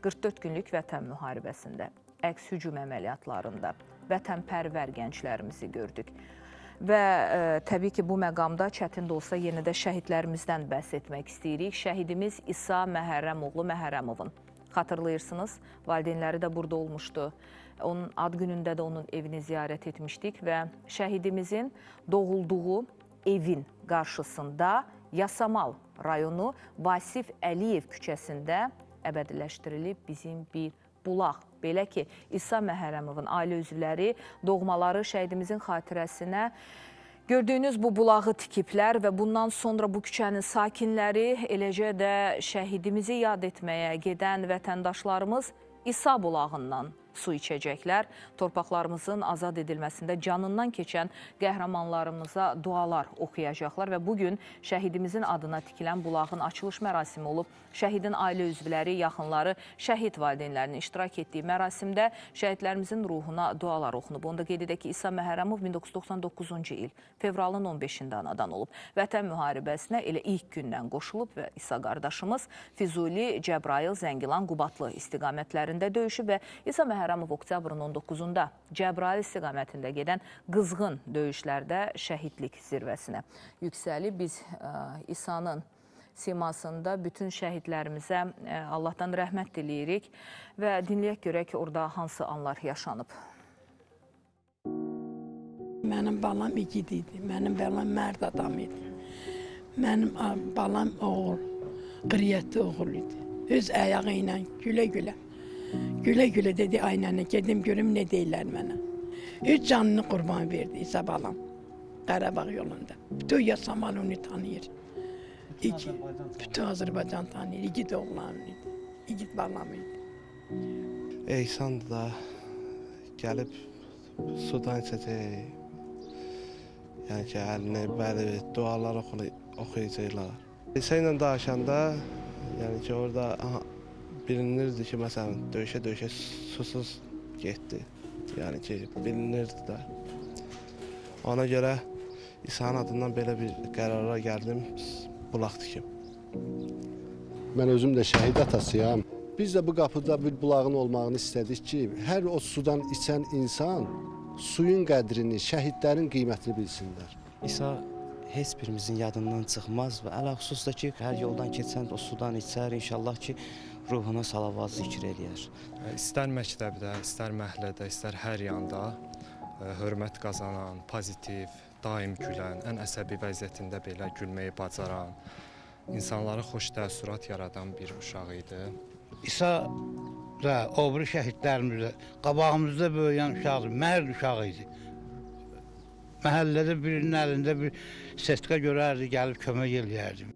44 günlük vətən müharibəsində, əks hücum əməliyyatlarında vətənpərvər gənclərimizi gördük. Və e, təbii ki, bu məqamda çətin də olsa yenə də şəhidlərimizdən bəhs etmək istəyirik. Şəhidimiz İsa Məhərrəmoğlu Məhərrəmovun xatırlayırsınız, valideynləri də burada olmuşdu. Onun ad günündə də onun evini ziyarət etmişdik və şəhidimizin doğulduğu evin qarşısında Yasamal rayonu Vasif Əliyev küçəsində əbədiləşdirilib bizim bir bulaq. Belə ki, İsa Məhərrəmovun ailə üzvləri doğmaları şəhidimizin xatirəsinə Gördüyünüz bu bulağı tikiblər və bundan sonra bu küçənin sakinləri, eləcə də şəhidimizi yad etməyə gedən vətəndaşlarımız İsa bulağından su içəcəklər. Torpaqlarımızın azad edilməsində canından keçən qəhrəmanlarımıza dualar oxuyacaqlar və bu gün şəhidimizin adına tikilən bulağın açılış mərasimi olub. Şəhidin ailə üzvləri, yaxınları, şəhid valideynlərinin iştirak etdiyi mərasimdə şəhidlərimizin ruhuna dualar oxunub. Onda qeyd edək ki, İsa Məhərrəmov 1999-cu il fevralın 15-də anadan olub. Vətən müharibəsinə elə ilk gündən qoşulub və İsa qardaşımız Füzuli, Cəbrayıl, Zəngilan, Qubadlı istiqamətlərində döyüşüb və İsa Məhərrəmov oktyabrın 19-da Cəbrayıl istiqamətində gedən qızğın döyüşlərdə şəhidlik zirvəsinə yüksəlib. Biz ə, İsa'nın simasında bütün şəhidlərimizə ə, Allahdan rəhmət diləyirik və dinləyək görək orada hansı anlar yaşanıb. Mənim balam igid idi. Mənim balam mərd adam idi. Mənim balam oğul, qriyyətli oğul idi. Öz ayağı ilə gülə-gülə. Gülə-gülə dedi ay nənə, gedim görüm nə deyirlər mənə. Öz canını qurban verdi İsa balam. Qarabağ yolunda. Bütün Yasamal onu tanıyır. İki, bütün Azərbaycan tanıyır. İgid oğlan idi. İgid balam idi. Eysan da gəlib sudan içəcək. Yəni ki, əlini, bəli, dualar oxu- oxuyacaqlar. İsa ilə danışanda, yəni ki, orada bilinirdi ki, məsələn, döyüşə-döyüşə susuz getdi. Yəni ki, bilinirdi də. Ona görə İsa'nın adından belə bir qərara gəldim, bulaq tikim. Mən özüm də şəhid atasıyam. Biz də bu qapıda bir bulağın olmağını istədik ki, hər o sudan içən insan suyun qədrini, şəhidlərin qiymətini bilsinlər. İsa heç birimizin yadından çıxmaz və ələxüsus da ki, hər yoldan keçən o sudan içər, inşallah ki, ruhuna salavat zikr eləyər. İstər məktəbdə, istər məhəllədə, istər hər yanda ə, hörmət qazanan, pozitiv, daim gülən, ən əsəbi vəziyyətində belə gülməyi bacaran, insanlara xoş təəssürat yaradan bir uşaq idi. İsa da o biri şəhidlərimizdə qabağımızda böyüyən uşaqdır, mərd uşağı idi. Məhəllədə birinin əlində bir setka görərdi, gəlib kömək eləyərdi.